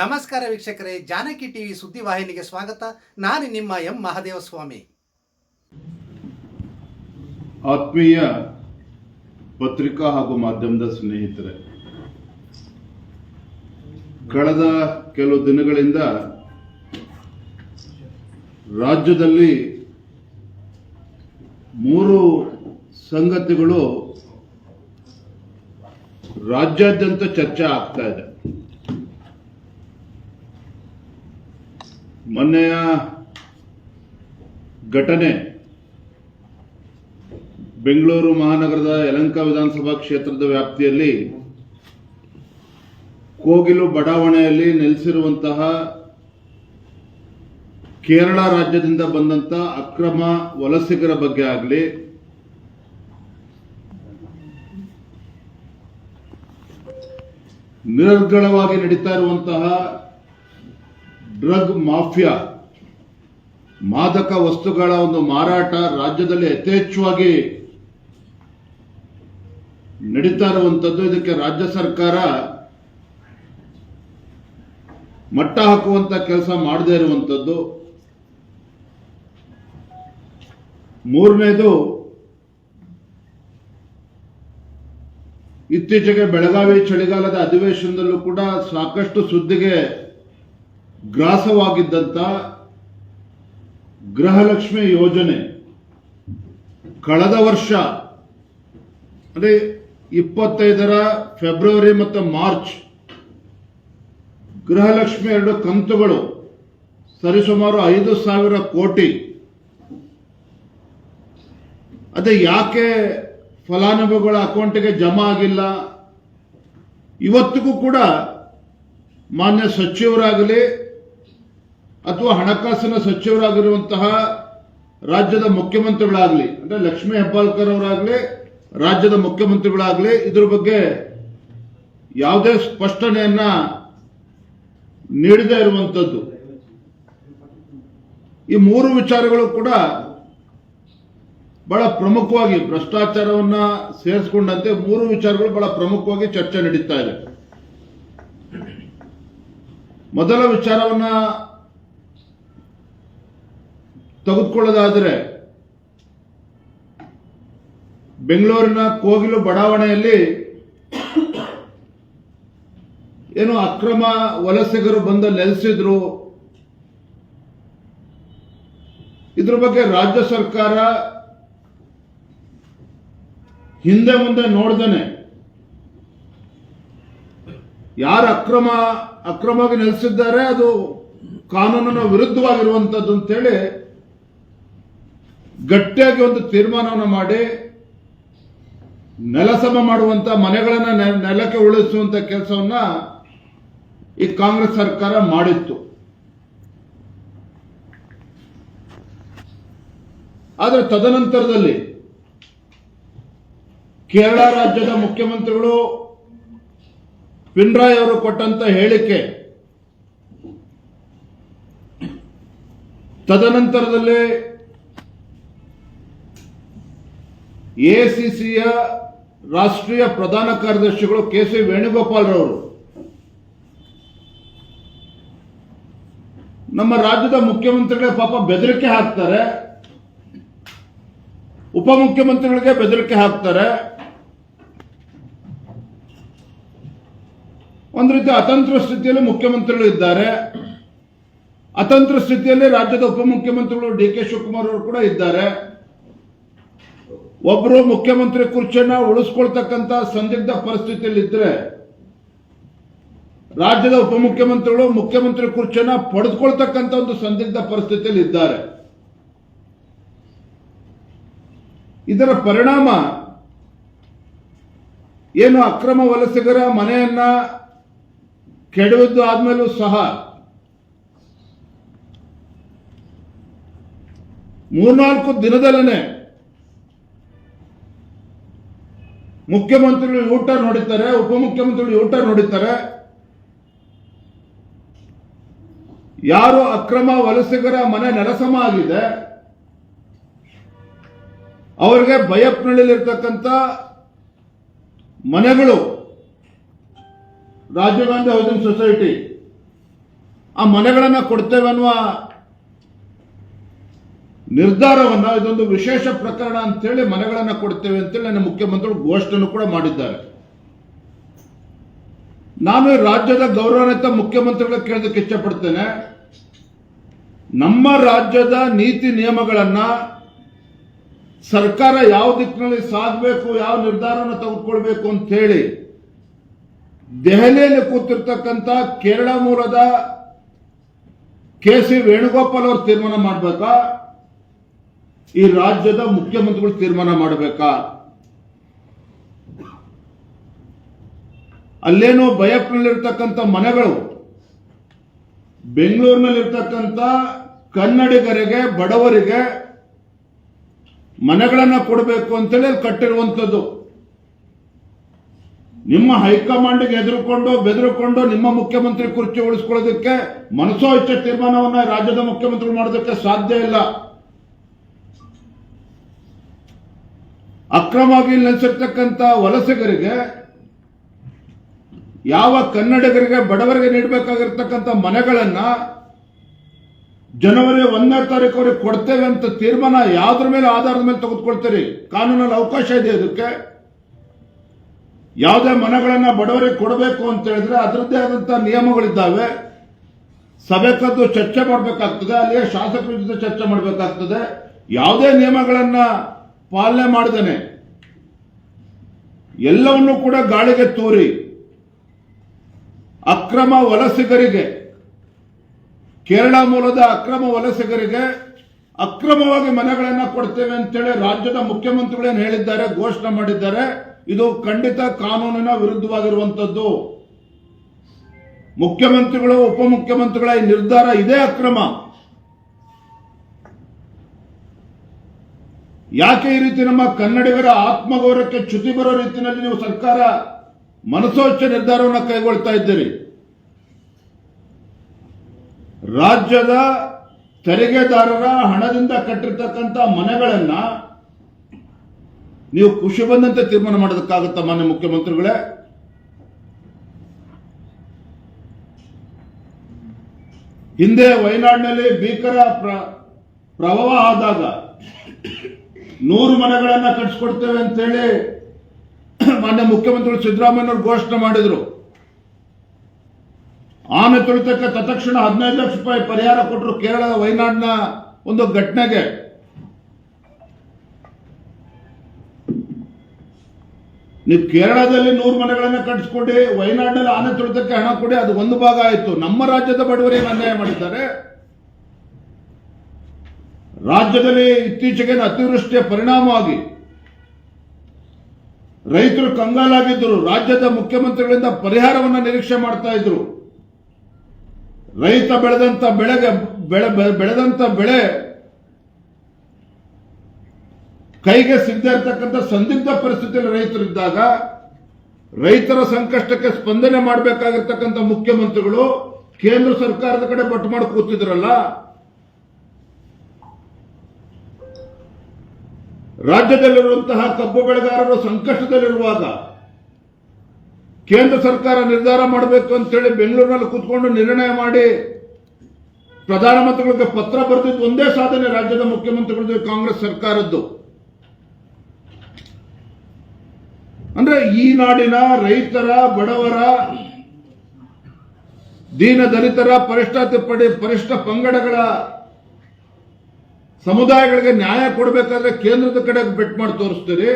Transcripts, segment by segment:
ನಮಸ್ಕಾರ ವೀಕ್ಷಕರೇ, ಜಾನಕಿ ಟಿವಿ ಸುದ್ದಿವಾಹಿನಿಗೆ ಸ್ವಾಗತ. ನಾನು ನಿಮ್ಮ ಎಂ ಮಹಾದೇವಸ್ವಾಮಿ. ಆತ್ಮೀಯ ಪತ್ರಿಕಾ ಹಾಗೂ ಮಾಧ್ಯಮದ ಸ್ನೇಹಿತರೆ, ಕಳೆದ ಕೆಲವು ದಿನಗಳಿಂದ ರಾಜ್ಯದಲ್ಲಿ ಮೂರು ಸಂಗತಿಗಳು ರಾಜ್ಯಾದ್ಯಂತ ಚರ್ಚೆ ಆಗ್ತಾ ಇದೆ. ಮೊನ್ನೆಯ ಘಟನೆ ಬೆಂಗಳೂರು ಮಹಾನಗರದ ಯಲಂಕ ವಿಧಾನಸಭಾ ಕ್ಷೇತ್ರದ ವ್ಯಾಪ್ತಿಯಲ್ಲಿ ಕೋಗಿಲು ಬಡಾವಣೆಯಲ್ಲಿ ನೆಲೆಸಿರುವಂತಹ ಕೇರಳ ರಾಜ್ಯದಿಂದ ಬಂದಂತ ಅಕ್ರಮ ವಲಸಿಗರ ಬಗ್ಗೆ ಆಗಲಿ ನಿರರ್ಗಳವಾಗಿ ನಡೀತಾ ಇರುವಂತಹ ಡ್ರಗ್ ಮಾಫಿಯಾ, ಮಾದಕ ವಸ್ತುಗಳ ಒಂದು ಮಾರಾಟ ರಾಜ್ಯದಲ್ಲಿ ಯಥೇಚ್ಛವಾಗಿ ನಡೀತಾ ಇರುವಂಥದ್ದು ಇದಕ್ಕೆ ರಾಜ್ಯ ಸರ್ಕಾರ ಮಟ್ಟ ಹಾಕುವಂತ ಕೆಲಸ ಮಾಡದೇ ಇರುವಂಥದ್ದು ಮೂರನೇದು, ಇತ್ತೀಚೆಗೆ ಬೆಳಗಾವಿ ಚಳಿಗಾಲದ ಅಧಿವೇಶನದಲ್ಲೂ ಕೂಡ ಸಾಕಷ್ಟು ಸುದ್ದಿಗೆ ಗ್ರಾಸವಾಗಿದ್ದಂತ ಗೃಹಲಕ್ಷ್ಮಿ ಯೋಜನೆ ಕಳೆದ ವರ್ಷ ಅಂದರೆ ಇಪ್ಪತ್ತೈದರ ಫೆಬ್ರವರಿ ಮತ್ತು ಮಾರ್ಚ್, ಗೃಹಲಕ್ಷ್ಮಿ ಎರಡು ಕಂತುಗಳು ಸರಿಸುಮಾರು ಐದು ಸಾವಿರ ಕೋಟಿ. ಅದೇ ಯಾಕೆ ಫಲಾನುಭವಿಗಳ ಅಕೌಂಟ್ಗೆ ಜಮಾ ಆಗಿಲ್ಲ? ಇವತ್ತಿಗೂ ಕೂಡ ಮಾನ್ಯ ಸಚಿವರಾಗಲಿ ಅಥವಾ ಹಣಕಾಸಿನ ಸಚಿವರಾಗಿರುವಂತಹ ರಾಜ್ಯದ ಮುಖ್ಯಮಂತ್ರಿಗಳಾಗಲಿ, ಅಂದ್ರೆ ಲಕ್ಷ್ಮೀ ಹೆಬ್ಬಾಳ್ಕರ್ ಅವರಾಗಲಿ, ರಾಜ್ಯದ ಮುಖ್ಯಮಂತ್ರಿಗಳಾಗಲಿ, ಇದ್ರ ಬಗ್ಗೆ ಯಾವುದೇ ಸ್ಪಷ್ಟನೆಯನ್ನ ನೀಡದೇ ಇರುವಂತದ್ದು. ಈ ಮೂರು ವಿಚಾರಗಳು ಕೂಡ ಬಹಳ ಪ್ರಮುಖವಾಗಿ ಭ್ರಷ್ಟಾಚಾರವನ್ನ ಸೇರಿಸಿಕೊಂಡಂತೆ ಮೂರು ವಿಚಾರಗಳು ಬಹಳ ಪ್ರಮುಖವಾಗಿ ಚರ್ಚೆ ನಡೀತಾ ಇದೆ. ಮೊದಲ ವಿಚಾರವನ್ನ ತೆಗೆದುಕೊಳ್ಳೋದಾದರೆ ಬೆಂಗಳೂರಿನ ಕೋಗಿಲು ಬಡಾವಣೆಯಲ್ಲಿ ಏನು ಅಕ್ರಮ ವಲಸಿಗರು ಬಂದು ನೆಲೆಸಿದ್ರು. ಇದ್ರ ಬಗ್ಗೆ ರಾಜ್ಯ ಸರ್ಕಾರ ಹಿಂದೆ ಮುಂದೆ ನೋಡ್ದೇನೆ. ಯಾರು ಅಕ್ರಮ, ಅಕ್ರಮವಾಗಿ ನೆಲೆಸಿದ್ದಾರೆ ಅದು ಕಾನೂನಿನ ವಿರುದ್ಧವಾಗಿರುವಂಥದ್ದು ಅಂತೇಳಿ ಗಟ್ಟಿಯಾಗಿ ಒಂದು ತೀರ್ಮಾನವನ್ನು ಮಾಡಿ ನೆಲಸಮ ಮಾಡುವಂತ ಮನೆಗಳನ್ನ ನೆಲಕ್ಕೆ ಉಳಿಸುವಂತ ಕೆಲಸವನ್ನ ಈ ಕಾಂಗ್ರೆಸ್ ಸರ್ಕಾರ ಮಾಡಿತ್ತು. ಆದರೆ ತದನಂತರದಲ್ಲಿ ಕೇರಳ ರಾಜ್ಯದ ಮುಖ್ಯಮಂತ್ರಿಗಳು ಪಿನ್ರಾಯ್ ಅವರು ಕೊಟ್ಟಂತ ಹೇಳಿಕೆ ತದನಂತರದಲ್ಲಿ ಎಸಿಸಿಯ ರಾಷ್ಟ್ರೀಯ ಪ್ರಧಾನ ಕಾರ್ಯದರ್ಶಿಗಳು ಕೆ ಸಿ ವೇಣುಗೋಪಾಲ್ ರವರು ನಮ್ಮ ರಾಜ್ಯದ ಮುಖ್ಯಮಂತ್ರಿಗಳೇ ಪಾಪ ಬೆದರಿಕೆ ಹಾಕ್ತಾರೆ. ಉಪಮುಖ್ಯಮಂತ್ರಿಗಳಿಗೆ ಬೆದರಿಕೆ ಹಾಕ್ತಾರೆ. ಒಂದು ರೀತಿ ಅತಂತ್ರ ಸ್ಥಿತಿಯಲ್ಲಿ ಮುಖ್ಯಮಂತ್ರಿಗಳು ಇದ್ದಾರೆ. ಅತಂತ್ರ ಸ್ಥಿತಿಯಲ್ಲಿ ರಾಜ್ಯದ ಉಪಮುಖ್ಯಮಂತ್ರಿಗಳು ಡಿ ಕೆ ಶಿವಕುಮಾರ್ ಅವರು ಕೂಡ ಇದ್ದಾರೆ. ಒಬ್ಬರು ಮುಖ್ಯಮಂತ್ರಿ ಕುರ್ಚಿಯನ್ನ ಉಳಿಸ್ಕೊಳ್ತಕ್ಕಂತ ಸಂದಿಗ್ಧ ಪರಿಸ್ಥಿತಿಯಲ್ಲಿ ಇದ್ರೆ ರಾಜ್ಯದ ಉಪಮುಖ್ಯಮಂತ್ರಿಗಳು ಮುಖ್ಯಮಂತ್ರಿ ಕುರ್ಚಿಯನ್ನ ಪಡೆದುಕೊಳ್ತಕ್ಕಂತ ಒಂದು ಸಂದಿಗ್ಧ ಪರಿಸ್ಥಿತಿಯಲ್ಲಿ ಇದ್ದಾರೆ. ಇದರ ಪರಿಣಾಮ ಏನು ಅಕ್ರಮ ವಲಸಿಗರ ಮನೆಯನ್ನ ಕೆಡವಿದ್ದು ಆದ್ಮೇಲೂ ಸಹ ಮೂರ್ನಾಲ್ಕು ದಿನದಲ್ಲೇ ಮುಖ್ಯಮಂತ್ರಿಗಳು ಊಟ ನೋಡಿದ್ದಾರೆ ಉಪಮುಖ್ಯಮಂತ್ರಿಗಳು ಊಟ ನೋಡಿದ್ದಾರೆ ಯಾರು ಅಕ್ರಮ ವಲಸಿಗರ ಮನೆ ನೆಲಸಮ ಆಗಿದೆ, ಅವರಿಗೆ ಬಯಪ್ನಳ್ಳಿಲಿರ್ತಕ್ಕಂಥ ಮನೆಗಳು, ರಾಜೀವ್ ಗಾಂಧಿ ಹೌಸಿಂಗ್ ಸೊಸೈಟಿ, ಆ ಮನೆಗಳನ್ನ ಕೊಡ್ತೇವೆ ಅನ್ನುವ ನಿರ್ಧಾರವನ್ನ ಇದೊಂದು ವಿಶೇಷ ಪ್ರಕರಣ ಅಂತೇಳಿ ಮನೆಗಳನ್ನ ಕೊಡ್ತೇವೆ ಅಂತೇಳಿ ನನ್ನ ಮುಖ್ಯಮಂತ್ರಿಗಳು ಘೋಷಣೆಯನ್ನು ಕೂಡ ಮಾಡಿದ್ದಾರೆ. ನಾನು ರಾಜ್ಯದ ಗೌರವಾನ್ವಿತ ಮುಖ್ಯಮಂತ್ರಿಗಳ ಕೇಳೋದಕ್ಕೆ ಇಷ್ಟಪಡ್ತೇನೆ ನಮ್ಮ ರಾಜ್ಯದ ನೀತಿ ನಿಯಮಗಳನ್ನ ಸರ್ಕಾರ ಯಾವ ದಿಕ್ಕಿನಲ್ಲಿ ಸಾಗಬೇಕು ಯಾವ ನಿರ್ಧಾರವನ್ನು ತೆಗೆದುಕೊಳ್ಬೇಕು ಅಂತ ಹೇಳಿ ದೆಹಲಿಯಲ್ಲಿ ಕೂತಿರ್ತಕ್ಕಂಥ ಕೇರಳ ಮೂಲದ ಕೆ ಸಿ ವೇಣುಗೋಪಾಲ್ ಅವರು ತೀರ್ಮಾನ ಮಾಡಬೇಕಾ? ಈ ರಾಜ್ಯದ ಮುಖ್ಯಮಂತ್ರಿಗಳು ತೀರ್ಮಾನ ಮಾಡಬೇಕಾ? ಅಲ್ಲೇನೋ ಬಯಪ್ನಲ್ಲಿರ್ತಕ್ಕಂಥ ಮನೆಗಳು, ಬೆಂಗಳೂರಿನಲ್ಲಿರ್ತಕ್ಕಂಥ ಕನ್ನಡಿಗರಿಗೆ, ಬಡವರಿಗೆ ಮನೆಗಳನ್ನ ಕೊಡಬೇಕು ಅಂತೇಳಿ ಅಲ್ಲಿ ಕಟ್ಟಿರುವಂಥದ್ದು. ನಿಮ್ಮ ಹೈಕಮಾಂಡ್ಗೆ ಎದುರುಕೊಂಡು ಬೆದರುಕೊಂಡು ನಿಮ್ಮ ಮುಖ್ಯಮಂತ್ರಿ ಕುರ್ಚಿ ಉಳಿಸ್ಕೊಳ್ಳೋದಕ್ಕೆ ಮನಸೋ ಇಚ್ಛೆ ತೀರ್ಮಾನವನ್ನ ರಾಜ್ಯದ ಮುಖ್ಯಮಂತ್ರಿಗಳು ಮಾಡೋದಕ್ಕೆ ಸಾಧ್ಯ ಇಲ್ಲ. ಅಕ್ರಮವಾಗಿ ನೆಲೆಸಿರ್ತಕ್ಕಂಥ ವಲಸಿಗರಿಗೆ, ಯಾವ ಕನ್ನಡಿಗರಿಗೆ ಬಡವರಿಗೆ ನೀಡಬೇಕಾಗಿರ್ತಕ್ಕಂಥ ಮನೆಗಳನ್ನ ಜನವರಿ ಒಂದನೇ ತಾರೀಕು ಅವ್ರಿಗೆ ಕೊಡ್ತೇವೆ ಅಂತ ತೀರ್ಮಾನ ಯಾವ್ದ್ರ ಮೇಲೆ ಆಧಾರದ ಮೇಲೆ ತೆಗೆದುಕೊಳ್ತೀರಿ? ಕಾನೂನಲ್ಲಿ ಅವಕಾಶ ಇದೆ ಅದಕ್ಕೆ ಯಾವುದೇ ಮನೆಗಳನ್ನ ಬಡವರಿಗೆ ಕೊಡಬೇಕು ಅಂತ ಹೇಳಿದ್ರೆ ಅದರದ್ದೇ ಆದಂತಹ ನಿಯಮಗಳಿದ್ದಾವೆ. ಸಭೆ ಕದ್ದು ಚರ್ಚೆ ಮಾಡಬೇಕಾಗ್ತದೆ, ಅಲ್ಲಿಯೇ ಶಾಸಕರ ಜೊತೆ ಚರ್ಚೆ ಮಾಡಬೇಕಾಗ್ತದೆ. ಯಾವುದೇ ನಿಯಮಗಳನ್ನ ಪಾಲನೆ ಮಾಡಿದಾನೆ ಎಲ್ಲವನ್ನೂ ಕೂಡ ಗಾಳಿಗೆ ತೂರಿ, ಅಕ್ರಮ ವಲಸಿಗರಿಗೆ, ಕೇರಳ ಮೂಲದ ಅಕ್ರಮ ವಲಸಿಗರಿಗೆ ಅಕ್ರಮವಾಗಿ ಮನೆಗಳನ್ನ ಕೊಡ್ತೇವೆ ಅಂತೇಳಿ ರಾಜ್ಯದ ಮುಖ್ಯಮಂತ್ರಿಗಳೇನು ಹೇಳಿದ್ದಾರೆ, ಘೋಷಣೆ ಮಾಡಿದ್ದಾರೆ. ಇದು ಖಂಡಿತ ಕಾನೂನಿನ ವಿರುದ್ಧವಾಗಿರುವಂತದ್ದು. ಮುಖ್ಯಮಂತ್ರಿಗಳು, ಉಪಮುಖ್ಯಮಂತ್ರಿಗಳ ಈ ನಿರ್ಧಾರ ಇದೇ ಅಕ್ರಮ. ಯಾಕೆ ಈ ರೀತಿ ನಮ್ಮ ಕನ್ನಡಿಗರ ಆತ್ಮಗೌರವಕ್ಕೆ ಚ್ಯುತಿ ಬರೋ ರೀತಿಯಲ್ಲಿ ನೀವು ಸರ್ಕಾರ ಮನಸೋಚ್ಚ ನಿರ್ಧಾರವನ್ನು ಕೈಗೊಳ್ತಾ ಇದ್ದೀರಿ? ರಾಜ್ಯದ ತೆರಿಗೆದಾರರ ಹಣದಿಂದ ಕಟ್ಟಿರ್ತಕ್ಕಂಥ ಮನೆಗಳನ್ನ ನೀವು ಖುಷಿ ಬಂದಂತೆ ತೀರ್ಮಾನ ಮಾಡೋದಕ್ಕಾಗುತ್ತಾ ಮಾನ್ಯ ಮುಖ್ಯಮಂತ್ರಿಗಳೇ? ಹಿಂದೆ ವಯನಾಡಿನಲ್ಲಿ ಭೀಕರ ಪ್ರ- ಪ್ರವಾಹ ಆದಾಗ ನೂರು ಮನೆಗಳನ್ನ ಕಟ್ಸ್ಕೊಡ್ತೇವೆ ಅಂತೇಳಿ ಮಾನ್ಯ ಮುಖ್ಯಮಂತ್ರಿಗಳು ಸಿದ್ದರಾಮಯ್ಯ ಘೋಷಣೆ ಮಾಡಿದ್ರು. ಆನೆ ತುಳಿತಕ್ಕೆ ತತ್ಕ್ಷಣ ಹದಿನೈದು ಲಕ್ಷ ರೂಪಾಯಿ ಪರಿಹಾರ ಕೊಟ್ಟರು ಕೇರಳದ ವಯನಾಡಿನ ಒಂದು ಘಟನೆಗೆ. ನೀವು ಕೇರಳದಲ್ಲಿ ನೂರು ಮನೆಗಳನ್ನ ಕಟ್ಸ್ಕೊಂಡು ವಯನಾಡಿನಲ್ಲಿ ಆನೆ ತುಳಿತಕ್ಕೆ ಹಣ ಕೊಡಿ, ಅದು ಒಂದು ಭಾಗ ಆಯಿತು. ನಮ್ಮ ರಾಜ್ಯದ ಬಡವರಿಗೆ ಅನ್ಯಾಯ ಮಾಡಿದ್ದಾರೆ. ರಾಜ್ಯದಲ್ಲಿ ಇತ್ತೀಚೆಗೆ ಅತಿವೃಷ್ಟಿಯ ಪರಿಣಾಮವಾಗಿ ರೈತರು ಕಂಗಾಲಾಗಿದ್ದರು. ರಾಜ್ಯದ ಮುಖ್ಯಮಂತ್ರಿಗಳಿಂದ ಪರಿಹಾರವನ್ನು ನಿರೀಕ್ಷೆ ಮಾಡ್ತಾ ಇದ್ರು. ರೈತ ಬೆಳೆದಂತ ಬೆಳೆಗೆ ಬೆಳೆ ಬೆಳೆದಂತ ಬೆಳೆ ಕೈಗೆ ಸಿಗದೇ ಇರತಕ್ಕಂಥ ಸಂದಿಗ್ಧ ಪರಿಸ್ಥಿತಿಯಲ್ಲಿ ರೈತರಿದ್ದಾಗ ರೈತರ ಸಂಕಷ್ಟಕ್ಕೆ ಸ್ಪಂದನೆ ಮಾಡಬೇಕಾಗಿರ್ತಕ್ಕಂಥ ಮುಖ್ಯಮಂತ್ರಿಗಳು ಕೇಂದ್ರ ಸರ್ಕಾರದ ಕಡೆ ಬಟ್ ಮಾಡಿ ಕೂತಿದ್ರಲ್ಲ ರಾಜ್ಯದಲ್ಲಿರುವಂತಹ ಕಬ್ಬು ಬೆಳೆಗಾರರು ಸಂಕಷ್ಟದಲ್ಲಿರುವಾಗ ಕೇಂದ್ರ ಸರ್ಕಾರ ನಿರ್ಧಾರ ಮಾಡಬೇಕು ಅಂತೇಳಿ ಬೆಂಗಳೂರಿನಲ್ಲಿ ಕೂತ್ಕೊಂಡು ನಿರ್ಣಯ ಮಾಡಿ ಪ್ರಧಾನಮಂತ್ರಿಗಳಿಗೆ ಪತ್ರ ಬರೆದಿದ್ದು ಒಂದೇ ಸಾಧನೆ ರಾಜ್ಯದ ಮುಖ್ಯಮಂತ್ರಿಗಳದ್ದು ಕಾಂಗ್ರೆಸ್ ಸರ್ಕಾರದ್ದು. ಅಂದ್ರೆ ಈ ನಾಡಿನ ರೈತರ, ಬಡವರ ದೀನ ದಲಿತರ ಪರಿಷ್ಠ ಪಡಿ ಪರಿಷ್ಠ ಪಂಗಡಗಳ ಸಮುದಾಯಗಳಿಗೆ ನ್ಯಾಯ ಕೊಡಬೇಕಾದ್ರೆ ಕೇಂದ್ರದ ಕಡೆ ಬೆಟ್ ಮಾಡಿ ತೋರಿಸ್ತೀರಿ.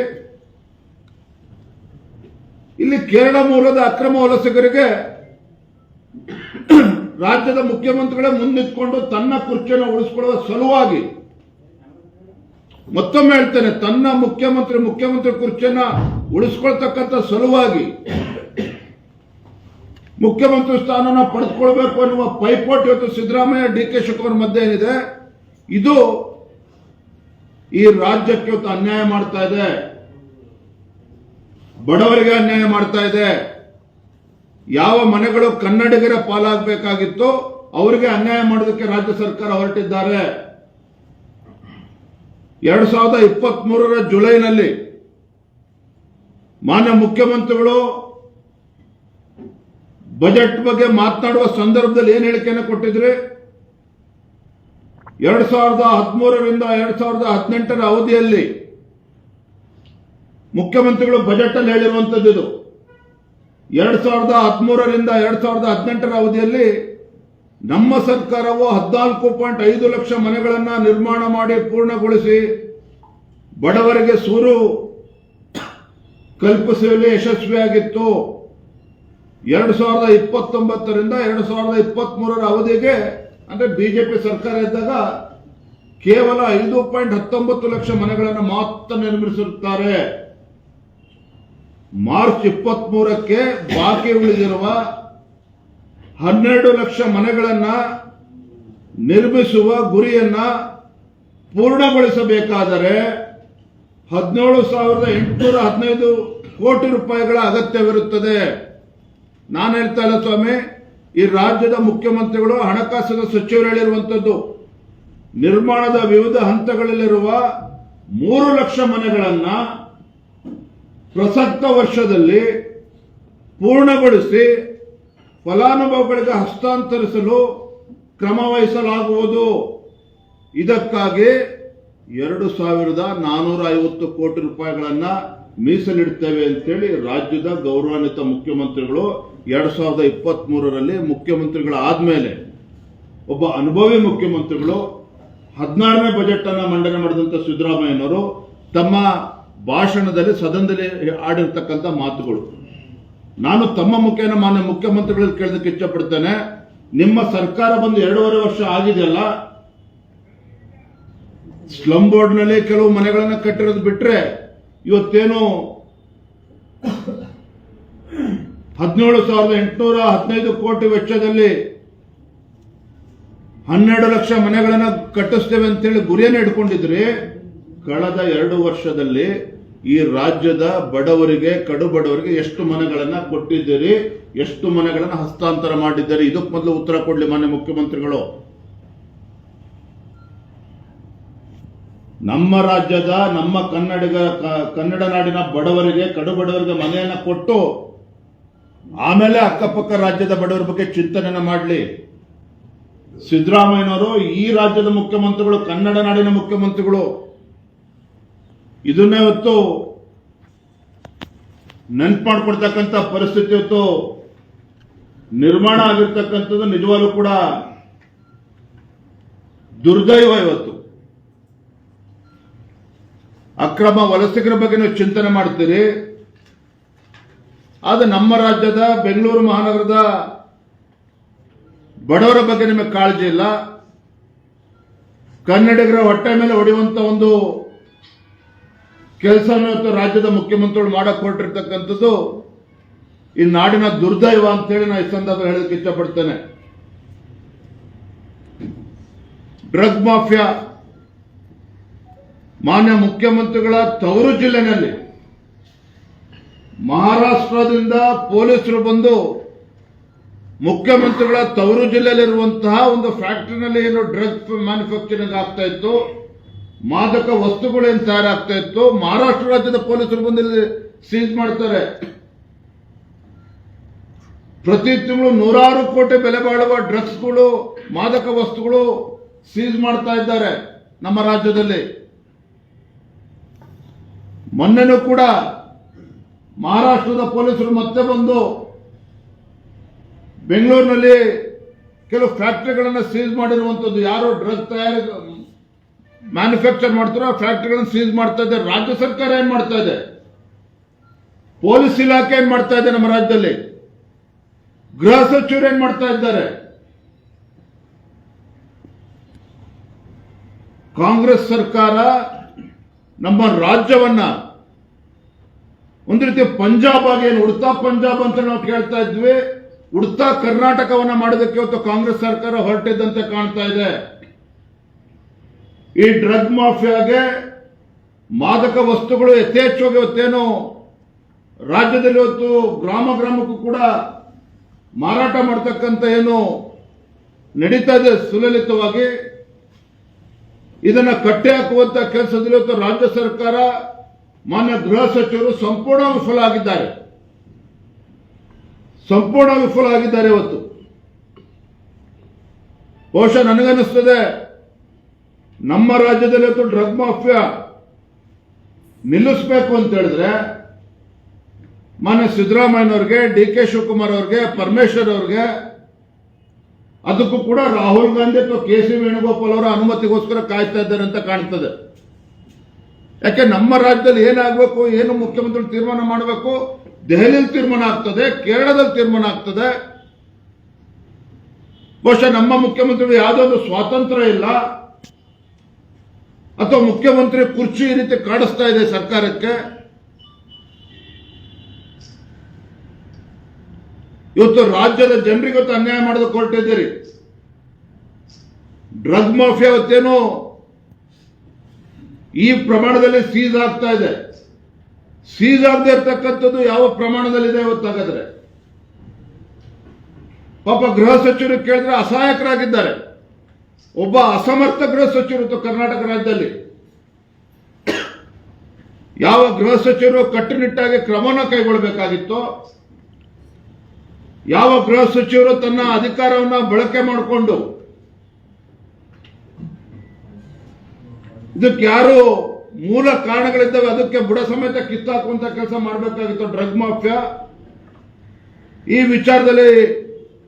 ಇಲ್ಲಿ ಕೇರಳ ಮೂಲದ ಅಕ್ರಮ ವಲಸಿಗರಿಗೆ ರಾಜ್ಯದ ಮುಖ್ಯಮಂತ್ರಿಗಳೇ ಮುಂದಿಟ್ಕೊಂಡು ತನ್ನ ಕುರ್ಚಿಯನ್ನು ಉಳಿಸಿಕೊಳ್ಳುವ ಸಲುವಾಗಿ ಮತ್ತೊಮ್ಮೆ ಹೇಳ್ತೇನೆ, ತನ್ನ ಮುಖ್ಯಮಂತ್ರಿ ಮುಖ್ಯಮಂತ್ರಿ ಕುರ್ಚಿಯನ್ನ ಉಳಿಸ್ಕೊಳ್ತಕ್ಕಂಥ ಸಲುವಾಗಿ ಮುಖ್ಯಮಂತ್ರಿ ಸ್ಥಾನನ ಪಡೆದುಕೊಳ್ಬೇಕು ಅನ್ನುವ ಪೈಪೋಟಿ ಇವತ್ತು ಸಿದ್ದರಾಮಯ್ಯ, ಡಿ ಕೆ ಶಿವಕುಮಾರ್ ಮಧ್ಯೆ ಏನಿದೆ. ಇದು ಈ ರಾಜ್ಯಕ್ಕೆ ಇವತ್ತು ಅನ್ಯಾಯ ಮಾಡ್ತಾ ಇದೆ. ಬಡವರಿಗೆ ಅನ್ಯಾಯ ಮಾಡ್ತಾ ಇದೆ. ಯಾವ ಮನೆಗಳು ಕನ್ನಡಿಗರ ಪಾಲಾಗಬೇಕಾಗಿತ್ತು ಅವರಿಗೆ ಅನ್ಯಾಯ ಮಾಡೋದಕ್ಕೆ ರಾಜ್ಯ ಸರ್ಕಾರ ಹೊರಟಿದ್ದಾರೆ. ಎರಡ್ ಸಾವಿರದ ಇಪ್ಪತ್ತ್ ಮೂರರ ಜುಲೈನಲ್ಲಿ ಮಾನ್ಯ ಮುಖ್ಯಮಂತ್ರಿಗಳು ಬಜೆಟ್ ಬಗ್ಗೆ ಮಾತನಾಡುವ ಸಂದರ್ಭದಲ್ಲಿ ಏನ್ ಹೇಳಿಕೆಯನ್ನು ಕೊಟ್ಟಿದ್ರಿ? ಎರಡ್ ಸಾವಿರದ ಹದಿಮೂರರಿಂದ ಎರಡು ಸಾವಿರದ ಹದಿನೆಂಟರ ಅವಧಿಯಲ್ಲಿ ಮುಖ್ಯಮಂತ್ರಿಗಳು ಬಜೆಟ್ ಅಲ್ಲಿ ಹೇಳಿರುವಂತದ್ದು ಇದು. ಎರಡ್ ಸಾವಿರದ ಹದಿಮೂರರಿಂದ ಎರಡು ಸಾವಿರದ ಹದಿನೆಂಟರ ಅವಧಿಯಲ್ಲಿ ನಮ್ಮ ಸರ್ಕಾರವು ಹದಿನಾಲ್ಕು ಪಾಯಿಂಟ್ ಐದು ಲಕ್ಷ ಮನೆಗಳನ್ನ ನಿರ್ಮಾಣ ಮಾಡಿ ಪೂರ್ಣಗೊಳಿಸಿ ಬಡವರಿಗೆ ಸೂರು ಕಲ್ಪಿಸುವಲ್ಲಿ ಯಶಸ್ವಿಯಾಗಿತ್ತು. ಎರಡು ಸಾವಿರದ ಇಪ್ಪತ್ತೊಂಬತ್ತರಿಂದ ಎರಡು ಸಾವಿರದ ಇಪ್ಪತ್ತ್ ಅವಧಿಗೆ ಅಂದ್ರೆ ಬಿಜೆಪಿ ಸರ್ಕಾರ ಇದ್ದಾಗ ಕೇವಲ ಐದು ಪಾಯಿಂಟ್ ಹತ್ತೊಂಬತ್ತು ಲಕ್ಷ ಮನೆಗಳನ್ನು ಮಾತ್ರ ನಿರ್ಮಿಸಿರುತ್ತಾರೆ ಮಾರ್ಚ್ ಇಪ್ಪತ್ತ್ ಮೂರಕ್ಕೆ ಬಾಕಿ ಉಳಿದಿರುವ ಹನ್ನೆರಡು ಲಕ್ಷ ಮನೆಗಳನ್ನ ನಿರ್ಮಿಸುವ ಗುರಿಯನ್ನ ಪೂರ್ಣಗೊಳಿಸಬೇಕಾದರೆ ಹದಿನೇಳು ಸಾವಿರದ ಎಂಟುನೂರ ಹದಿನೈದು ಕೋಟಿ ರೂಪಾಯಿಗಳ ಅಗತ್ಯವಿರುತ್ತದೆ. ನಾನು ಹೇಳ್ತಾ ಇಲ್ಲ ಸ್ವಾಮಿ. ಈ ರಾಜ್ಯದ ಮುಖ್ಯಮಂತ್ರಿಗಳು, ಹಣಕಾಸಿನ ಸಚಿವರು ನಿರ್ಮಾಣದ ವಿವಿಧ ಹಂತಗಳಲ್ಲಿರುವ ಮೂರು ಲಕ್ಷ ಮನೆಗಳನ್ನ ಪ್ರಸಕ್ತ ವರ್ಷದಲ್ಲಿ ಪೂರ್ಣಗೊಳಿಸಿ ಫಲಾನುಭವಿಗಳಿಗೆ ಹಸ್ತಾಂತರಿಸಲು ಕ್ರಮ ವಹಿಸಲಾಗುವುದು. ಇದಕ್ಕಾಗಿ ಎರಡು ಸಾವಿರದ ನಾನೂರ ಐವತ್ತು ಕೋಟಿ ರೂಪಾಯಿಗಳನ್ನ ಮೀಸಲಿಡ್ತೇವೆ ಅಂತೇಳಿ ರಾಜ್ಯದ ಗೌರವಾನ್ವಿತ ಮುಖ್ಯಮಂತ್ರಿಗಳು ಎರಡ್ ಸಾವಿರದ ಇಪ್ಪತ್ತ್ಮೂರರಲ್ಲಿ ಮುಖ್ಯಮಂತ್ರಿಗಳಾದ್ಮೇಲೆ ಒಬ್ಬ ಅನುಭವಿ ಮುಖ್ಯಮಂತ್ರಿಗಳು ಹದಿನಾರನೇ ಬಜೆಟ್ ಅನ್ನ ಮಂಡನೆ ಮಾಡಿದಂತ ಸಿದ್ದರಾಮಯ್ಯನವರು ತಮ್ಮ ಭಾಷಣದಲ್ಲಿ ಸದನದಲ್ಲಿ ಆಡಿರ್ತಕ್ಕಂಥ ಮಾತುಗಳು. ನಾನು ತಮ್ಮ ಮುಖೇನ ಮಾನ್ಯ ಮುಖ್ಯಮಂತ್ರಿಗಳಲ್ಲಿ ಕೇಳೋದಕ್ಕೆ ಇಷ್ಟಪಡ್ತೇನೆ ನಿಮ್ಮ ಸರ್ಕಾರ ಬಂದು ಎರಡೂವರೆ ವರ್ಷ ಆಗಿದೆಯಲ್ಲ ಸ್ಲಮ್ ಬೋರ್ಡ್ನಲ್ಲಿ ಕೆಲವು ಮನೆಗಳನ್ನು ಕಟ್ಟಿರೋದು ಬಿಟ್ರೆ ಇವತ್ತೇನು ಹದಿನೇಳು ಸಾವಿರದ ಎಂಟುನೂರ ಹದಿನೈದು ಕೋಟಿ ವೆಚ್ಚದಲ್ಲಿ ಹನ್ನೆರಡು ಲಕ್ಷ ಮನೆಗಳನ್ನು ಕಟ್ಟಿಸ್ತೇವೆ ಅಂತೇಳಿ ಗುರಿಯನ್ನು ಇಟ್ಕೊಂಡಿದ್ರಿ ಕಳೆದ ಎರಡು ವರ್ಷದಲ್ಲಿ ಈ ರಾಜ್ಯದ ಬಡವರಿಗೆ, ಕಡು ಬಡವರಿಗೆ ಎಷ್ಟು ಮನೆಗಳನ್ನು ಕೊಟ್ಟಿದ್ದೀರಿ, ಎಷ್ಟು ಮನೆಗಳನ್ನು ಹಸ್ತಾಂತರ ಮಾಡಿದ್ದೀರಿ? ಇದಕ್ಕೆ ಮೊದಲು ಉತ್ತರ ಕೊಡಲಿ ಮಾನ್ಯ ಮುಖ್ಯಮಂತ್ರಿಗಳು. ನಮ್ಮ ರಾಜ್ಯದ, ನಮ್ಮ ಕನ್ನಡಿಗ ಕನ್ನಡ ನಾಡಿನ ಬಡವರಿಗೆ, ಕಡು ಬಡವರಿಗೆ ಮನೆಯನ್ನು ಕೊಟ್ಟು ಆಮೇಲೆ ಅಕ್ಕಪಕ್ಕ ರಾಜ್ಯದ ಬಡವರ ಬಗ್ಗೆ ಚಿಂತನೆಯನ್ನ ಮಾಡಲಿ. ಸಿದ್ದರಾಮಯ್ಯನವರು ಈ ರಾಜ್ಯದ ಮುಖ್ಯಮಂತ್ರಿಗಳು, ಕನ್ನಡ ನಾಡಿನ ಮುಖ್ಯಮಂತ್ರಿಗಳು. ಇದನ್ನೇ ಇವತ್ತು ನೆನ್ಪು ಮಾಡ್ಕೊಡ್ತಕ್ಕಂಥ ಪರಿಸ್ಥಿತಿ ಇವತ್ತು ನಿರ್ಮಾಣ ಆಗಿರ್ತಕ್ಕಂಥದ್ದು ನಿಜವಾಗ್ಲೂ ಕೂಡ ದುರ್ದೈವ ಇವತ್ತು. ಅಕ್ರಮ ವಲಸಿಗರ ಬಗ್ಗೆ ನೀವು ಚಿಂತನೆ ಮಾಡ್ತೀರಿ. ಆದ್ರೆ ನಮ್ಮ ರಾಜ್ಯದ ಬೆಂಗಳೂರು ಮಹಾನಗರದ ಬಡವರ ಬಗ್ಗೆ ನಿಮಗೆ ಕಾಳಜಿ ಇಲ್ಲ. ಕನ್ನಡಿಗರ ಹೊಟ್ಟೆ ಮೇಲೆ ಹೊಡೆಯುವಂತ ಒಂದು ಕೆಲಸವನ್ನು ಇವತ್ತು ರಾಜ್ಯದ ಮುಖ್ಯಮಂತ್ರಿಗಳು ಮಾಡಕ್ ಹೊರಟಿರ್ತಕ್ಕಂಥದ್ದು ಈ ನಾಡಿನ ದುರ್ದೈವ ಅಂತೇಳಿ ನಾನು ಈ ಸಂದರ್ಭ ಹೇಳೋದಕ್ಕೆ ಇಷ್ಟಪಡ್ತೇನೆ. ಡ್ರಗ್ ಮಾಫಿಯಾ ಮಾನ್ಯ ಮುಖ್ಯಮಂತ್ರಿಗಳ ತವರು ಜಿಲ್ಲೆನಲ್ಲಿ ಮಹಾರಾಷ್ಟ್ರದಿಂದ ಪೊಲೀಸರು ಬಂದು ಮುಖ್ಯಮಂತ್ರಿಗಳ ತವರು ಜಿಲ್ಲೆಯಲ್ಲಿರುವಂತಹ ಒಂದು ಫ್ಯಾಕ್ಟರಿನಲ್ಲಿ ಏನು ಡ್ರಗ್ ಮ್ಯಾನುಫ್ಯಾಕ್ಚರಿಂಗ್ ಆಗ್ತಾ ಇತ್ತು, ಮಾದಕ ವಸ್ತುಗಳೇನು ತಯಾರಾಗ್ತಾ ಇತ್ತು, ಮಹಾರಾಷ್ಟ್ರ ರಾಜ್ಯದ ಪೊಲೀಸರು ಬಂದು ಇಲ್ಲಿ ಸೀಸ್ ಮಾಡ್ತಾರೆ. ಪ್ರತಿ ತಿಂಗಳು ನೂರಾರು ಕೋಟಿ ಬೆಲೆ ಬಾಳುವ ಡ್ರಗ್ಸ್ಗಳು, ಮಾದಕ ವಸ್ತುಗಳು ಸೀಜ್ ಮಾಡ್ತಾ ಇದ್ದಾರೆ ನಮ್ಮ ರಾಜ್ಯದಲ್ಲಿ. ಮೊನ್ನೆನೂ ಕೂಡ ಮಹಾರಾಷ್ಟ್ರದ ಪೊಲೀಸರು ಮತ್ತೆ ಬಂದು ಬೆಂಗಳೂರಿನಲ್ಲಿ ಕೆಲವು ಫ್ಯಾಕ್ಟರಿಗಳನ್ನು ಸೀಸ್ ಮಾಡಿರುವಂತದ್ದು. ಯಾರು ಡ್ರಗ್ ತಯಾರಿ ಮ್ಯಾನುಫ್ಯಾಕ್ಚರ್ ಮಾಡ್ತಾರೋ ಆ ಫ್ಯಾಕ್ಟರಿಗಳನ್ನು ಸೀಸ್ ಮಾಡ್ತಾ ಇದೆ. ರಾಜ್ಯ ಸರ್ಕಾರ ಏನ್ ಮಾಡ್ತಾ ಇದೆ? ಪೊಲೀಸ್ ಇಲಾಖೆ ಏನ್ ಮಾಡ್ತಾ ಇದೆ ನಮ್ಮ ರಾಜ್ಯದಲ್ಲಿ? ಗೃಹ ಸಚಿವರು ಏನ್ ಮಾಡ್ತಾ ಇದ್ದಾರೆ? ಕಾಂಗ್ರೆಸ್ ಸರ್ಕಾರ ನಮ್ಮ ರಾಜ್ಯವನ್ನ ಒಂದು ರೀತಿ ಪಂಜಾಬ್ ಆಗಿ ಏನು, ಉಡ್ತಾ ಪಂಜಾಬ್ ಅಂತ ನಾವು ಕೇಳ್ತಾ ಇದ್ವಿ. ಉಡ್ತಾ ಕರ್ನಾಟಕವನ್ನ ಮಾಡೋದಕ್ಕೆ ಇವತ್ತು ಕಾಂಗ್ರೆಸ್ ಸರ್ಕಾರ ಹೊರಟಿದ್ದಂತೆ ಕಾಣ್ತಾ ಇದೆ. ಈ ಡ್ರಗ್ ಮಾಫಿಯಾಗೆ ಮಾದಕ ವಸ್ತುಗಳು ಯಥೇಚ್ಛವಾಗಿ ಇವತ್ತೇನು ರಾಜ್ಯದಲ್ಲಿ ಇವತ್ತು ಗ್ರಾಮ ಗ್ರಾಮಕ್ಕೂ ಕೂಡ ಮಾರಾಟ ಮಾಡ್ತಕ್ಕಂಥ ಏನು ನಡೀತಾ ಇದೆ ಸುಲಲಿತವಾಗಿ. ಇದನ್ನ ಕಟ್ಟೆ ಹಾಕುವಂತ ಕೆಲಸದಲ್ಲಿ ಇವತ್ತು ರಾಜ್ಯ ಸರ್ಕಾರ ಮಾನ್ಯ ಗೃಹ ಸಚಿವರು ಸಂಪೂರ್ಣ ವಿಫಲ ಆಗಿದ್ದಾರೆ. ಸಂಪೂರ್ಣ ವಿಫಲ ಆಗಿದ್ದಾರೆ ಇವತ್ತು. ಬಹುಶಃ ನನಗನ್ನಿಸ್ತದೆ, ನಮ್ಮ ರಾಜ್ಯದಲ್ಲಿ ಇವತ್ತು ಡ್ರಗ್ ಮಾಫಿಯಾ ನಿಲ್ಲಿಸಬೇಕು ಅಂತ ಹೇಳಿದ್ರೆ, ಮಾನ್ಯ ಸಿದ್ದರಾಮಯ್ಯನವ್ರಿಗೆ ಡಿ ಕೆ ಶಿವಕುಮಾರ್ ಅವ್ರಿಗೆ, ಪರಮೇಶ್ವರ್ ಅವ್ರಿಗೆ, ಅದಕ್ಕೂ ಕೂಡ ರಾಹುಲ್ ಗಾಂಧಿ ಅಥವಾ ಕೆ ಸಿ ವೇಣುಗೋಪಾಲ್ ಅವರ ಅನುಮತಿಗೋಸ್ಕರ ಕಾಯ್ತಾ ಇದ್ದಾರೆ ಅಂತ ಕಾಣ್ತದೆ. ಯಾಕೆ ನಮ್ಮ ರಾಜ್ಯದಲ್ಲಿ ಏನಾಗಬೇಕು, ಏನು ಮುಖ್ಯಮಂತ್ರಿ ತೀರ್ಮಾನ ಮಾಡಬೇಕು? ದೆಹಲಿಯಲ್ಲಿ ತೀರ್ಮಾನ ಆಗ್ತದೆ, ಕೇರಳದಲ್ಲಿ ತೀರ್ಮಾನ ಆಗ್ತದೆ. ಬಹುಶಃ ನಮ್ಮ ಮುಖ್ಯಮಂತ್ರಿಗಳು ಯಾವುದೊಂದು ಸ್ವಾತಂತ್ರ್ಯ ಇಲ್ಲ. ಅಥವಾ ಮುಖ್ಯಮಂತ್ರಿ ಕುರ್ಚಿ ಈ ರೀತಿ ಕಾಡಿಸ್ತಾ ಇದೆ ಸರ್ಕಾರಕ್ಕೆ. ಇವತ್ತು ರಾಜ್ಯದ ಜನರಿಗೆ ಅನ್ಯಾಯ ಮಾಡೋದಕ್ಕೆ ಹೊರಟಿದ್ದೀರಿ. ಡ್ರಗ್ ಮಾಫಿಯಾ ಇವತ್ತೇನು ಈ ಪ್ರಮಾಣದಲ್ಲಿ ಸೀಸ್ ಆಗ್ತಾ ಇದೆ. ಸೀಸ್ ಆಗದೆ ಇರ್ತಕ್ಕಂಥದ್ದು ಯಾವ ಪ್ರಮಾಣದಲ್ಲಿದೆ ಇವತ್ತಾಗಾದ್ರೆ ಪಾಪ ಗೃಹ ಸಚಿವರು ಕೇಳಿದ್ರೆ ಅಸಹಾಯಕರಾಗಿದ್ದಾರೆ. ಒಬ್ಬ ಅಸಮರ್ಥ ಗೃಹ ಸಚಿವರು ಕರ್ನಾಟಕ ರಾಜ್ಯದಲ್ಲಿ. ಯಾವ ಗೃಹ ಸಚಿವರು ಕಟ್ಟುನಿಟ್ಟಾಗಿ ಕ್ರಮನ ಕೈಗೊಳ್ಳಬೇಕಾಗಿತ್ತು, ಯಾವ ಗೃಹ ಸಚಿವರು ತನ್ನ ಅಧಿಕಾರವನ್ನು ಬಳಕೆ ಮಾಡಿಕೊಂಡು ಇದಕ್ಕೆ ಯಾರು ಮೂಲ ಕಾರಣಗಳಿದ್ದಾವೆ, ಅದಕ್ಕೆ ಬುಡ ಸಮೇತ ಕಿತ್ತಾಕುವಂತ ಕೆಲಸ ಮಾಡಬೇಕಾಗಿತ್ತು ಡ್ರಗ್ ಮಾಫಿಯಾ. ಈ ವಿಚಾರದಲ್ಲಿ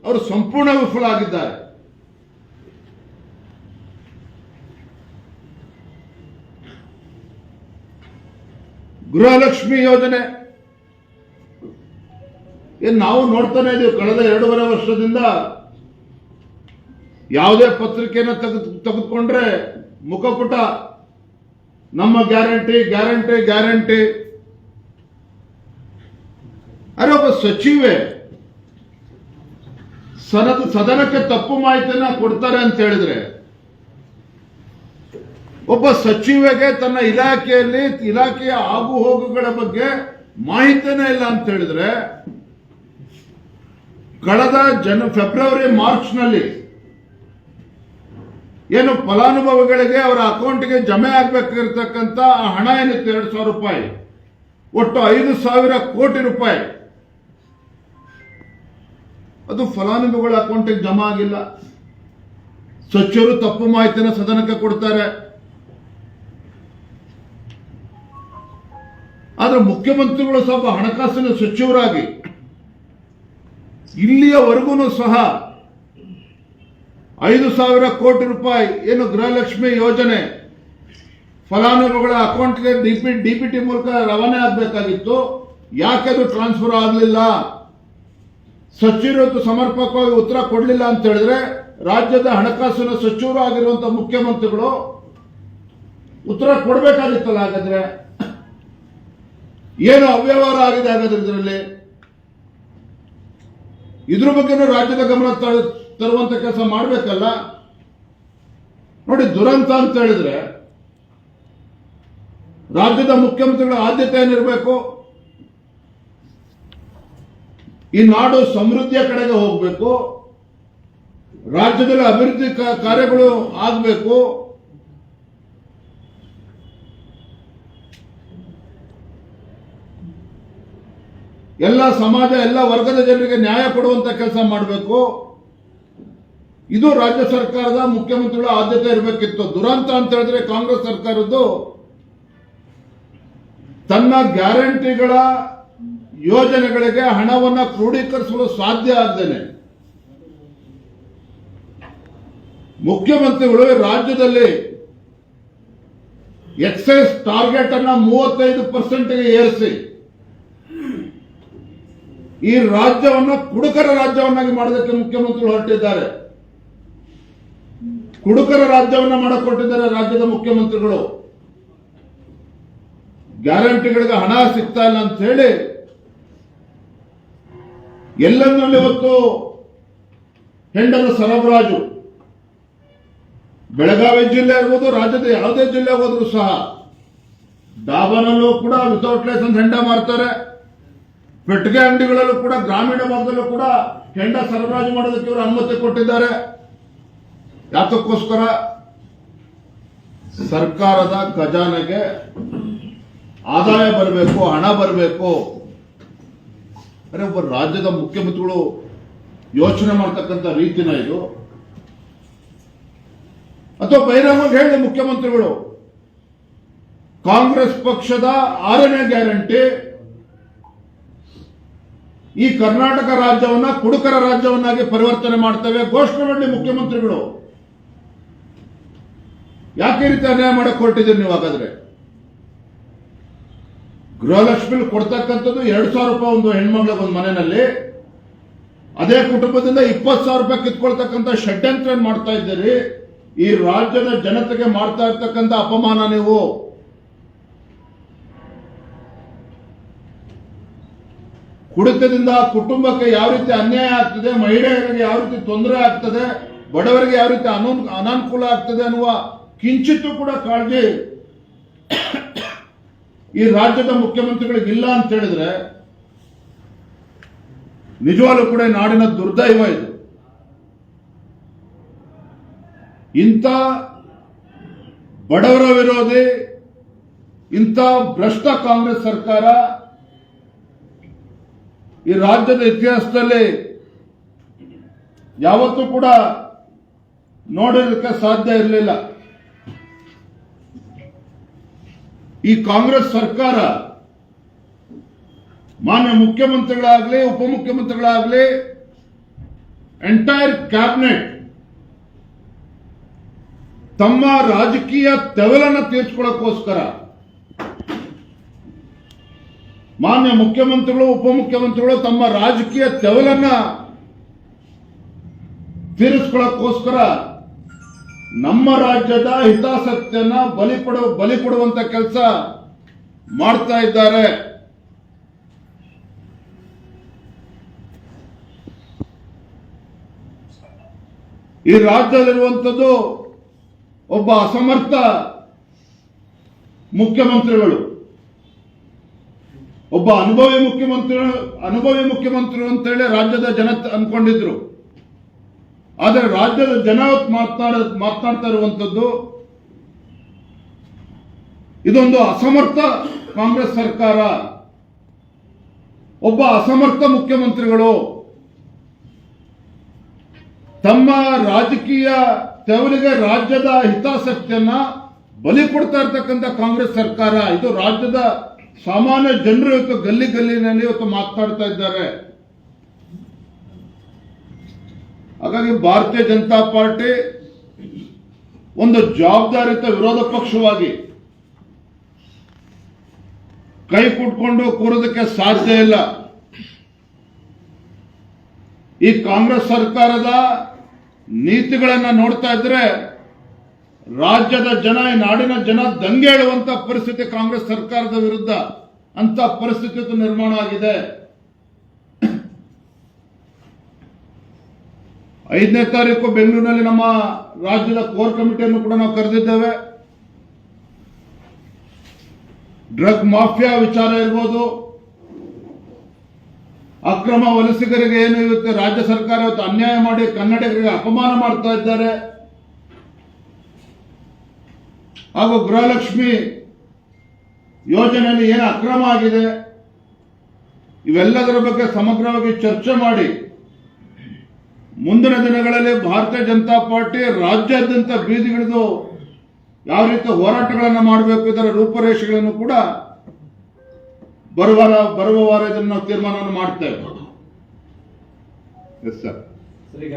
ಅವರು ಸಂಪೂರ್ಣ ವಿಫಲ ಆಗಿದ್ದಾರೆ. ಗೃಹಲಕ್ಷ್ಮಿ ಯೋಜನೆ. ಏನ್ ನಾವು ನೋಡ್ತಾನೆ ಇದೀವಿ, ಕಳೆದ ಎರಡೂವರೆ ವರ್ಷದಿಂದ ಯಾವುದೇ ಪತ್ರಿಕೆಯನ್ನು ತೆಗೆದು ತೆಗೆದುಕೊಂಡ್ರೆ ಮುಖಪುಟ ನಮ್ಮ ಗ್ಯಾರಂಟಿ ಗ್ಯಾರಂಟಿ ಗ್ಯಾರಂಟಿ. ಅರೆ ಒಬ್ಬ ಸಚಿವೆ ಸನದ, ಸದನಕ್ಕೆ ತಪ್ಪು ಮಾಹಿತಿಯನ್ನ ಕೊಡ್ತಾರೆ ಅಂತ ಹೇಳಿದ್ರೆ, ಒಬ್ಬ ಸಚಿವೆಗೆ ತನ್ನ ಇಲಾಖೆಯಲ್ಲಿ, ಇಲಾಖೆಯ ಆಗು ಹೋಗುಗಳ ಬಗ್ಗೆ ಮಾಹಿತಿನೇ ಇಲ್ಲ ಅಂತ ಹೇಳಿದ್ರೆ, ಕಳೆದ ಜನ, ಫೆಬ್ರವರಿ ಮಾರ್ಚ್ನಲ್ಲಿ ಏನು ಫಲಾನುಭವಿಗಳಿಗೆ ಅವರ ಅಕೌಂಟ್ಗೆ ಜಮೆ ಆಗಬೇಕಿರ್ತಕ್ಕಂಥ ಹಣ ಏನಿತ್ತು? ಎರಡು ಸಾವಿರ ರೂಪಾಯಿ. ಒಟ್ಟು ಐದು ಸಾವಿರ ಕೋಟಿ ರೂಪಾಯಿ. ಅದು ಫಲಾನುಭವಿಗಳ ಅಕೌಂಟಿಗೆ ಜಮಾ ಆಗಿಲ್ಲ. ಸಚಿವರು ತಪ್ಪು ಮಾಹಿತಿನ ಸದನಕ್ಕೆ ಕೊಡ್ತಾರೆ. ಆದ್ರೆ ಮುಖ್ಯಮಂತ್ರಿಗಳು ಸ್ವಲ್ಪ ಹಣಕಾಸಿನ ಸಚಿವರಾಗಿ ಇಲ್ಲಿಯವರೆಗೂ ಸಹ ಐದು ಸಾವಿರ ಕೋಟಿ ರೂಪಾಯಿ ಏನು ಗೃಹಲಕ್ಷ್ಮಿ ಯೋಜನೆ ಫಲಾನುಭವಿಗಳ ಅಕೌಂಟ್ಗೆ ಡಿಪಿ, ಡಿಪಿಟಿ ಮೂಲಕ ರವಾನೆ ಆಗಬೇಕಾಗಿತ್ತು. ಯಾಕೆ ಅದು ಟ್ರಾನ್ಸ್ಫರ್ ಆಗಲಿಲ್ಲ? ಸಚಿವರು ಸಮರ್ಪಕವಾಗಿ ಉತ್ತರ ಕೊಡಲಿಲ್ಲ ಅಂತ ಹೇಳಿದ್ರೆ ರಾಜ್ಯದ ಹಣಕಾಸಿನ ಸಚಿವರು ಆಗಿರುವಂತಹ ಮುಖ್ಯಮಂತ್ರಿಗಳು ಉತ್ತರ ಕೊಡಬೇಕಾಗಿತ್ತಲ್ಲ ಹಾಗಾದ್ರೆ? ಏನು ಅವ್ಯವಹಾರ ಆಗಿದೆ ಹಾಗಾದ್ರೆ ಇದರಲ್ಲಿ? ಇದ್ರ ಬಗ್ಗೆನೂ ರಾಜ್ಯದ ಗಮನ ತರುವಂತ ಕೆಲಸ ಮಾಡಬೇಕಲ್ಲ? ನೋಡಿ, ದುರಂತ ಅಂತ ಹೇಳಿದ್ರೆ ರಾಜ್ಯದ ಮುಖ್ಯಮಂತ್ರಿಗಳ ಆದ್ಯತೆ ಏನಿರಬೇಕು? ಈ ನಾಡು ಸಮೃದ್ಧಿಯ ಕಡೆಗೆ ಹೋಗಬೇಕು. ರಾಜ್ಯದಲ್ಲಿ ಅಭಿವೃದ್ಧಿ ಕಾರ್ಯಗಳು ಆಗಬೇಕು. ಎಲ್ಲ ಸಮಾಜ, ಎಲ್ಲ ವರ್ಗದ ಜನರಿಗೆ ನ್ಯಾಯ ಕೊಡುವಂತ ಕೆಲಸ ಮಾಡಬೇಕು. ಇದು ರಾಜ್ಯ ಸರ್ಕಾರದ ಮುಖ್ಯಮಂತ್ರಿಗಳ ಆದ್ಯತೆ ಇರಬೇಕಿತ್ತು. ದುರಂತ ಅಂತ ಹೇಳಿದ್ರೆ ಕಾಂಗ್ರೆಸ್ ಸರ್ಕಾರದ್ದು ತನ್ನ ಗ್ಯಾರಂಟಿಗಳ ಯೋಜನೆಗಳಿಗೆ ಹಣವನ್ನು ಕ್ರೋಢೀಕರಿಸಲು ಸಾಧ್ಯ ಆಗದೇನೆ. ಮುಖ್ಯಮಂತ್ರಿಗಳು ರಾಜ್ಯದಲ್ಲಿ ಎಕ್ಸೈಸ್ ಟಾರ್ಗೆಟ್ ಅನ್ನ ಮೂವತ್ತೈದು ಪರ್ಸೆಂಟ್ಗೆ ಏರಿಸಿ, ಈ ರಾಜ್ಯವನ್ನು ಕುಡುಕರ ರಾಜ್ಯವನ್ನಾಗಿ ಮಾಡೋದಕ್ಕೆ ಮುಖ್ಯಮಂತ್ರಿಗಳು ಹೊರಟಿದ್ದಾರೆ. ಕುಡುಕರ ರಾಜ್ಯವನ್ನ ಮಾಡಿಕೊಟ್ಟಿದ್ದಾರೆ ರಾಜ್ಯದ ಮುಖ್ಯಮಂತ್ರಿಗಳು. ಗ್ಯಾರಂಟಿಗಳಿಗೆ ಹಣ ಸಿಗ್ತಾ ಇಲ್ಲ ಅಂತ ಹೇಳಿ ಎಲ್ಲಂದ್ರಲ್ಲಿ ಇವತ್ತು ಹೆಂಡದ ಸರಬರಾಜು? ಬೆಳಗಾವಿ ಜಿಲ್ಲೆ ಇರ್ಬೋದು, ರಾಜ್ಯದ ಯಾವುದೇ ಜಿಲ್ಲೆ ಹೋದ್ರೂ ಸಹ ಡಾಬಾನಲ್ಲೂ ಕೂಡ ವಿತೌಟ್ ಲೈಸೆನ್ಸ್ ಹೆಂಡ ಮಾರ್ತಾರೆ. ಪೆಟ್ಟಿಗೆ ಅಂಗಡಿಗಳಲ್ಲೂ ಕೂಡ, ಗ್ರಾಮೀಣ ಭಾಗದಲ್ಲೂ ಕೂಡ ಹೆಂಡ ಸರಬರಾಜು ಮಾಡೋದಕ್ಕೆ ಇವರು ಅನುಮತಿ ಕೊಟ್ಟಿದ್ದಾರೆ. ಯಾತಕ್ಕೋಸ್ಕರ ಸರ್ಕಾರದ ಖಜಾನೆಗೆ ಆದಾಯ ಬರಬೇಕು, ಹಣ ಬರಬೇಕು. ಅಂದ್ರೆ ಒಬ್ಬ ರಾಜ್ಯದ ಮುಖ್ಯಮಂತ್ರಿಗಳು ಯೋಚನೆ ಮಾಡ್ತಕ್ಕಂತ ರೀತಿನ ಇದು. ಅಥವಾ ಬಹಿರಂಗವಾಗಿ ಹೇಳಿದ ಮುಖ್ಯಮಂತ್ರಿಗಳು, ಕಾಂಗ್ರೆಸ್ ಪಕ್ಷದ ಆರನೇ ಗ್ಯಾರಂಟಿ, ಈ ಕರ್ನಾಟಕ ರಾಜ್ಯವನ್ನ ಕುಡುಕರ ರಾಜ್ಯವನ್ನಾಗಿ ಪರಿವರ್ತನೆ ಮಾಡ್ತೇವೆ ಘೋಷಣೆ ಮಾಡಲಿ ಮುಖ್ಯಮಂತ್ರಿಗಳು. ಯಾಕೆ ರೀತಿ ಅನ್ಯಾಯ ಮಾಡಕ್ ಹೊರಟಿದ್ದೀರಿ ನೀವು ಹಾಗಾದ್ರೆ? ಗೃಹಲಕ್ಷ್ಮಿ ಕೊಡ್ತಕ್ಕಂಥದ್ದು ಎರಡು ಸಾವಿರ ರೂಪಾಯಿ ಒಂದು ಹೆಣ್ಮಗಳಿಗೆ ಒಂದು ಮನೆಯಲ್ಲಿ ಅದೇ ಕುಟುಂಬದಿಂದ ಇಪ್ಪತ್ತು ಸಾವಿರ ರೂಪಾಯಿ ಕಿತ್ಕೊಳ್ತಕ್ಕಂಥ ಷಡ್ಯಂತ್ರ ಮಾಡ್ತಾ ಇದ್ದೀರಿ. ಈ ರಾಜ್ಯದ ಜನತೆಗೆ ಮಾಡ್ತಾ ಇರ್ತಕ್ಕಂಥ ಅಪಮಾನ ನೀವು. ಕುಡಿತದಿಂದ ಕುಟುಂಬಕ್ಕೆ ಯಾವ ರೀತಿ ಅನ್ಯಾಯ ಆಗ್ತದೆ, ಮಹಿಳೆಯರಿಗೆ ಯಾವ ರೀತಿ ತೊಂದರೆ ಆಗ್ತದೆ, ಬಡವರಿಗೆ ಯಾವ ರೀತಿ ಅನು, ಅನಾನುಕೂಲ ಆಗ್ತದೆ ಅನ್ನುವ ಕಿಂಚಿತ್ತೂ ಕೂಡ ಕಾಳಜಿ ಈ ರಾಜ್ಯದ ಮುಖ್ಯಮಂತ್ರಿಗಳಿಗೆ ಇಲ್ಲ ಅಂತ ಹೇಳಿದ್ರೆ ನಿಜವಾಗ್ಲೂ ಕೂಡ ನಾಡಿನ ದುರ್ದೈವ ಇದು. ಇಂಥ ಬಡವರ ವಿರೋಧಿ, ಇಂಥ ಭ್ರಷ್ಟ ಕಾಂಗ್ರೆಸ್ ಸರ್ಕಾರ ಈ ರಾಜ್ಯದ ಇತಿಹಾಸದಲ್ಲಿ ಯಾವತ್ತೂ ಕೂಡ ನೋಡಿರಲಿಕ್ಕೆ ಸಾಧ್ಯ ಇರಲಿಲ್ಲ. ಈ ಕಾಂಗ್ರೆಸ್ ಸರ್ಕಾರ ಮಾನ್ಯ ಮುಖ್ಯಮಂತ್ರಿಗಳಾಗಲಿ, ಉಪಮುಖ್ಯಮಂತ್ರಿಗಳಾಗಲಿ ಎಂಟೈರ್ ಕ್ಯಾಬಿನೆಟ್ ತಮ್ಮ ರಾಜಕೀಯ ತೆವಲನ್ನು ತೀರ್ಸ್ಕೊಳ್ಳೋಕ್ಕೋಸ್ಕರ ಮಾನ್ಯ ಮುಖ್ಯಮಂತ್ರಿಗಳು, ಉಪಮುಖ್ಯಮಂತ್ರಿಗಳು ತಮ್ಮ ರಾಜಕೀಯ ತೆವಲನ್ನ ತೀರಿಸ್ಕೊಳ್ಳೋಕ್ಕೋಸ್ಕರ ನಮ್ಮ ರಾಜ್ಯದ ಹಿತಾಸಕ್ತಿಯನ್ನ ಬಲಿ ಕೊಡುವ ಬಲಿ ಕೊಡುವಂತ ಕೆಲಸ ಮಾಡ್ತಾ ಇದ್ದಾರೆ. ಈ ರಾಜ್ಯದಲ್ಲಿರುವಂಥದ್ದು ಒಬ್ಬ ಅಸಮರ್ಥ ಮುಖ್ಯಮಂತ್ರಿಗಳು, ಒಬ್ಬ ಅನುಭವಿ ಮುಖ್ಯಮಂತ್ರಿ ಅನುಭವಿ ಮುಖ್ಯಮಂತ್ರಿ ಅಂತೇಳಿ ರಾಜ್ಯದ ಜನ ಅನ್ಕೊಂಡಿದ್ರು ಆದರೆ ರಾಜ್ಯದ ಜನ ಮಾತನಾಡ ಮಾತನಾಡ್ತಾ ಇರುವಂಥದ್ದು ಇದೊಂದು ಅಸಮರ್ಥ ಕಾಂಗ್ರೆಸ್ ಸರ್ಕಾರ. ಒಬ್ಬ ಅಸಮರ್ಥ ಮುಖ್ಯಮಂತ್ರಿಗಳು ತಮ್ಮ ರಾಜಕೀಯ ತೆವಲಿಗೆ ರಾಜ್ಯದ ಹಿತಾಸಕ್ತಿಯನ್ನ ಬಲಿ ಕೊಡ್ತಾ ಇರ್ತಕ್ಕಂಥ ಕಾಂಗ್ರೆಸ್ ಸರ್ಕಾರ. ಇದು ರಾಜ್ಯದ ಸಾಮಾನ್ಯ ಜನರು ಇವತ್ತು ಗಲ್ಲಿ ಗಲ್ಲಿನಲ್ಲಿ ಇವತ್ತು ಮಾತನಾಡ್ತಾ ಇದ್ದಾರೆ. ಹಾಗಾಗಿ ಭಾರತೀಯ ಜನತಾ ಪಾರ್ಟಿ ಒಂದು ಜವಾಬ್ದಾರಿತ ವಿರೋಧ ಪಕ್ಷವಾಗಿ ಕೈ ಕುಟ್ಕೊಂಡು ಕೂರೋದಕ್ಕೆ ಸಾಧ್ಯ ಇಲ್ಲ. ಈ ಕಾಂಗ್ರೆಸ್ ಸರ್ಕಾರದ ನೀತಿಗಳನ್ನ ನೋಡ್ತಾ ಇದ್ರೆ ರಾಜ್ಯದ ಜನ, ಈ ನಾಡಿನ ಜನ ದಂಗೆ ಹೇಳುವಂತ ಪರಿಸ್ಥಿತಿ ಕಾಂಗ್ರೆಸ್ ಸರ್ಕಾರದ ವಿರುದ್ಧ ಅಂತ ಪರಿಸ್ಥಿತಿ ನಿರ್ಮಾಣ ಆಗಿದೆ. ಐದನೇ ತಾರೀಕು ಬೆಂಗಳೂರಿನಲ್ಲಿ ನಮ್ಮ ರಾಜ್ಯದ ಕೋರ್ ಕಮಿಟಿಯನ್ನು ಕೂಡ ನಾವು ಕರೆದಿದ್ದೇವೆ. ಡ್ರಗ್ ಮಾಫಿಯಾ ವಿಚಾರ ಇರ್ಬೋದು. ಅಕ್ರಮ ವಲಸಿಗರಿಗೆ ಏನು ಇವತ್ತು ರಾಜ್ಯ ಸರ್ಕಾರ ಇವತ್ತು ಅನ್ಯಾಯ ಮಾಡಿ ಕನ್ನಡಿಗರಿಗೆ ಅಪಮಾನ ಮಾಡ್ತಾ ಇದ್ದಾರೆ. ಹಾಗೂ ಗೃಹಲಕ್ಷ್ಮಿ ಯೋಜನೆಯಲ್ಲಿ ಏನು ಅಕ್ರಮ ಆಗಿದೆ, ಇವೆಲ್ಲದರ ಬಗ್ಗೆ ಸಮಗ್ರವಾಗಿ ಚರ್ಚೆ ಮಾಡಿ ಮುಂದಿನ ದಿನಗಳಲ್ಲಿ ಭಾರತೀಯ ಜನತಾ ಪಾರ್ಟಿ ರಾಜ್ಯಾದ್ಯಂತ ಬೀದಿಗಿಳಿದು ಯಾವ ರೀತಿ ಹೋರಾಟಗಳನ್ನು ಮಾಡಬೇಕು, ಇದರ ರೂಪರೇಷೆಗಳನ್ನು ಕೂಡ ಬರುವ ಬರುವ ವಾರ ಇದನ್ನು ನಾವು ತೀರ್ಮಾನವನ್ನು ಮಾಡ್ತೇವೆ ಎಸ್ ಸರ್, ಈಗ